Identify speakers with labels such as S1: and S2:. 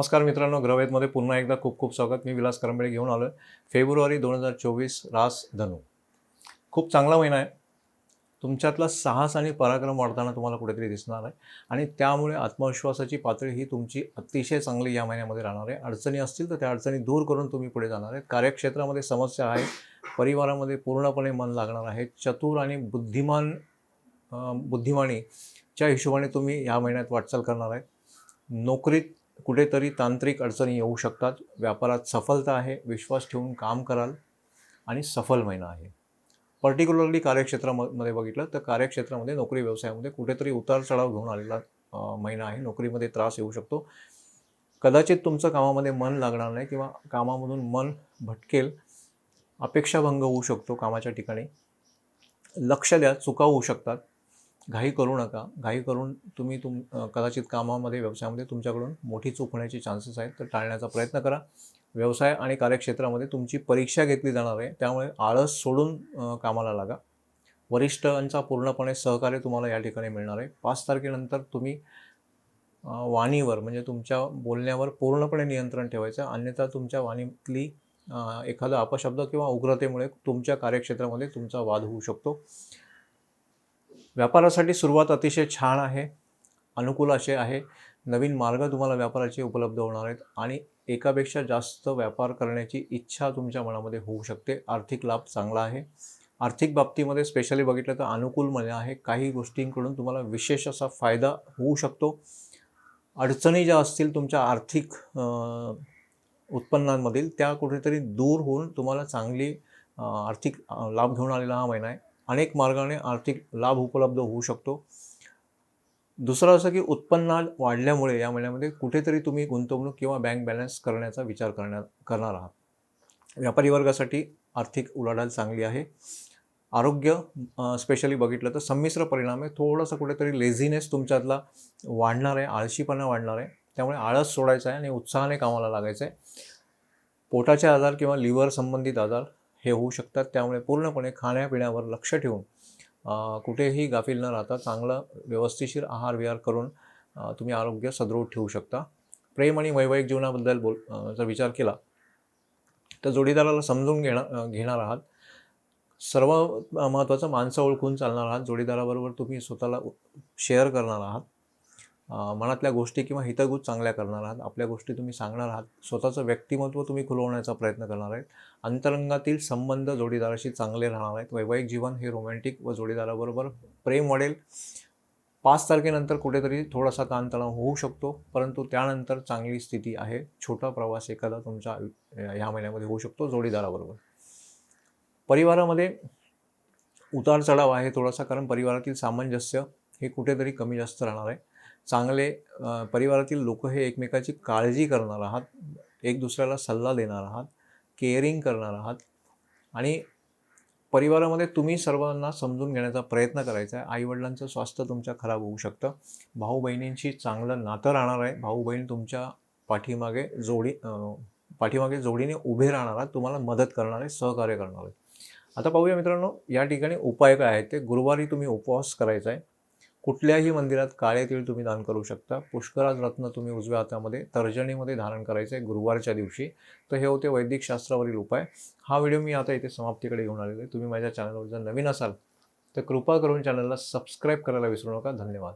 S1: नमस्कार मित्रांनो ग्रवेदमध्ये पुन्हा एकदा खूप खूप स्वागत. मी विलास करंबळे घेऊन आलो आहे फेब्रुवारी दोन हजार चोवीस रास धनु. खूप चांगला महिना आहे. तुमच्यातला साहस आणि पराक्रम वाढताना तुम्हाला कुठेतरी दिसणार आहे. आणि त्यामुळे आत्मविश्वासाची पातळी ही तुमची अतिशय चांगली या महिन्यामध्ये राहणार आहे. अडचणी असतील तर त्या अडचणी दूर करून तुम्ही पुढे जाणार आहेत कार्यक्षेत्रामध्ये समस्या आहे. परिवारामध्ये पूर्णपणे मन लागणार आहे. चतुर आणि बुद्धिमान बुद्धिमानीच्या हिशोबाने तुम्ही या महिन्यात वाटचाल करणार आहे. नोकरीत कुठेतरी तांत्रिक अडचणी येऊ शकतात. व्यापारात सफलता आहे विश्वास ठेवून काम कराल आणि सफल महिना आहे. पर्टिक्युलरली कार्यक्षेत्रामध्ये बघितलं तर कार्यक्षेत्रामध्ये नोकरी व्यवसायामध्ये कुठेतरी उतार चढाव घेऊन आलेला महिना आहे. नोकरीमध्ये त्रास येऊ शकतो. कदाचित तुमचं कामामध्ये मन लागणार नाही किंवा कामामधून मन भटकेल. अपेक्षाभंग होऊ शकतो कामाच्या ठिकाणी. लक्ष द्या चुका होऊ शकतात. घाई करू नका. घाई करून तुम्ही तुम कदाचित कामामध्ये व्यवसायामध्ये तुमच्याकडून मोठी चूक होण्याचे चान्सेस आहेत तर टाळण्याचा प्रयत्न करा. व्यवसाय आणि कार्यक्षेत्रामध्ये तुमची परीक्षा घेतली जाणार आहे त्यामुळे आळस सोडून कामाला लागा. वरिष्ठांचा पूर्णपणे सहकार्य तुम्हाला या ठिकाणी मिळणार आहे. पाच तारखेनंतर तुम्ही वाणीवर म्हणजे तुमच्या बोलण्यावर पूर्णपणे नियंत्रण ठेवायचं. अन्यथा तुमच्या वाणीतली एखादा अपशब्द किंवा उग्रतेमुळे तुमच्या कार्यक्षेत्रामध्ये तुमचा वाद होऊ शकतो. व्यापारासाठी सुरुवात अतिशय छान आहे अनुकूल असे आहे. नवीन मार्ग तुम्हाला व्यापाराचे उपलब्ध होणार आहेत आणि एकापेक्षा जास्त व्यापार करण्याची इच्छा तुमच्या मनामध्ये होऊ शकते. आर्थिक लाभ चांगला आहे. आर्थिक बाबतीमध्ये स्पेशली बघितलं तर अनुकूल म्हणे आहे. काही गोष्टींकडून तुम्हाला विशेष असा फायदा होऊ शकतो. अडचणी ज्या असतील तुमच्या आर्थिक उत्पन्नांमधील त्या कुठेतरी दूर होऊन तुम्हाला चांगली आर्थिक लाभ घेऊन आलेला हा महिना आहे. अनेक मार्गाने आर्थिक लाभ उपलब्ध होऊ शकतो. दुसरं असं की उत्पन्न वाढल्यामुळे या महिन्यामध्ये कुठेतरी तुम्ही गुंतवणूक किंवा बँक बॅलन्स करण्याचा विचार करण्या करणार आहात. व्यापारी वर्गासाठी आर्थिक उलाढाल चांगली आहे. आरोग्य स्पेशली बघितलं तर संमिश्र परिणाम आहे. थोडंसं कुठेतरी लेझीनेस तुमच्यातला वाढणार आहे आळशीपणा वाढणार आहे. त्यामुळे आळस सोडायचा आहे आणि उत्साहाने कामाला लागायचं आहे. पोटाचे आजार किंवा लिव्हर संबंधित आजार हे होऊ शकतात. त्यामुळे पूर्णपणे खाण्यापिण्यावर लक्ष ठेवून कुठेही गाफील न राहता चांगला व्यवस्थिशीर आहार विहार करून तुम्ही आरोग्य सदृढ ठेवू शकता. प्रेम आणि वैवाहिक जीवनाबद्दल बोल जर विचार केला तर जोडीदाराला समजून घेणार घेणार आहात. सर्व महत्त्वाचं माणसं ओळखून चालणार आहात. जोडीदाराबरोबर तुम्ही स्वतःला शेअर करणार आहात. मनातल्या गोष्टी किंवा हितगुज चांगल्या करणार आहात. आपल्या गोष्टी तुम्ही सांगणार आहात. स्वतःचं व्यक्तिमत्व तुम्ही खुलवण्याचा प्रयत्न करणार आहेत. अंतरंगातील संबंध जोडीदाराशी चांगले राहणार आहेत. वैवाहिक जीवन हे रोमॅन्टिक व जोडीदाराबरोबर प्रेम वाढेल. पाच तारखेनंतर कुठेतरी थोडासा ताणतणाव होऊ शकतो. परंतु त्यानंतर चांगली स्थिती आहे. छोटा प्रवास एखादा तुमच्या ह्या महिन्यामध्ये होऊ शकतो जोडीदाराबरोबर. परिवारामध्ये उतार चढाव आहे थोडासा कारण परिवारातील सामंजस्य हे कुठेतरी कमी जास्त राहणार आहे. चांगले परिवारातील लोक हे एकमेकाची काळजी करणार आहात एक दुसऱ्याला सल्ला देणार आहात केअरिंग करणार आहात आणि परिवारामध्ये तुम्ही सर्वांना समजून घेण्याचा प्रयत्न करायचा आहे. आईवडिलांचं स्वास्थ्य तुमच्या खराब होऊ शकतं. भाऊ बहिणींशी चांगलं नातं राहणार आहे. भाऊ बहीण तुमच्या पाठीमागे जोडी पाठीमागे जोडीने उभे राहणार आहात. तुम्हाला मदत करणार आहे सहकार्य करणार आहे आता पाहूया मित्रांनो या ठिकाणी उपाय काय आहेत ते. गुरुवारी तुम्ही उपवास करायचा आहे. कुठल्याही मंदिरात काळे तीळ तुम्ही दान करू शकता. पुष्कराज रत्न तुम्ही उजव्या हातामध्ये तर्जनीमध्ये धारण करायचं आहे गुरुवारच्या दिवशी. तर हे होते वैदिक शास्त्रावरील उपाय. हा व्हिडिओ मी आता इथे समाप्तीकडे घेऊन आलेलो आहे. तुम्ही माझ्या चॅनलवर जर नवीन असाल तर कृपा करून चॅनलला सबस्क्राईब करायला विसरू नका. धन्यवाद.